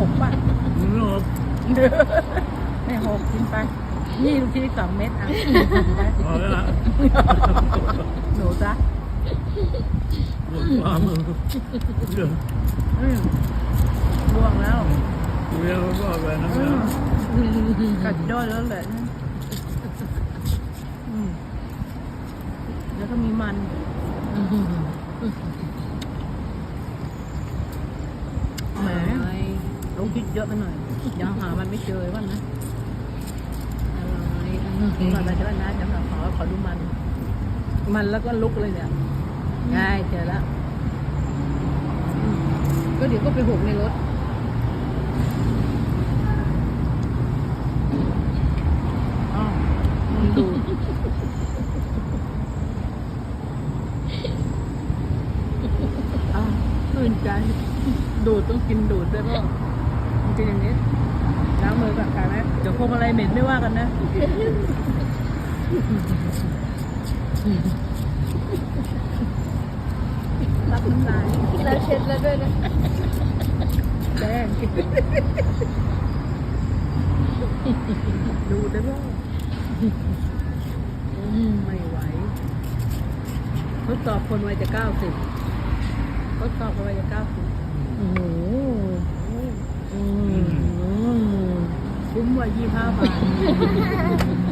หกป่ะมึงหลบไม่หกกินไปนี่ลูกชิ้นสองเม็ดอะไปพอแล้วล่ะหนูจ้ะหลบความมึงเรื่องอืมล่วงแล้วเรียกว่าบอกไปนะอืแม่มกัดด้อยแล้วแหละนะอืมแล้วก็มีมัน แหมลง คิดเยอะไปหน่อยยังหามันไม่เจอว่านะก่อนเราจะว่านะจะมาขอขอดูมัน มันแล้วก็ลุกเลยเนี่ยง่ายเจอแล้วก็เดี๋ยวก็ไปหกในรถอ๋อมันดูดอ้าวตื่นใจ ดูดต้องกินดูดด้วยป่ะ มันกินอย่างนี้ล้างมือก่อนค่ะนะเดี๋ยวคงอะไรเหม็นไม่ว่ากันนะรับน้ำลายแล้วเช็ดแล้วด้วยนะแดงดูได้ป่ะอืมไม่ไหวทดสอบคนวัยจะเก้าสิบทดสอบคนวัยจะเก้าสิบโอ้โห อืมคุ้มว่ายี่ห้าบาท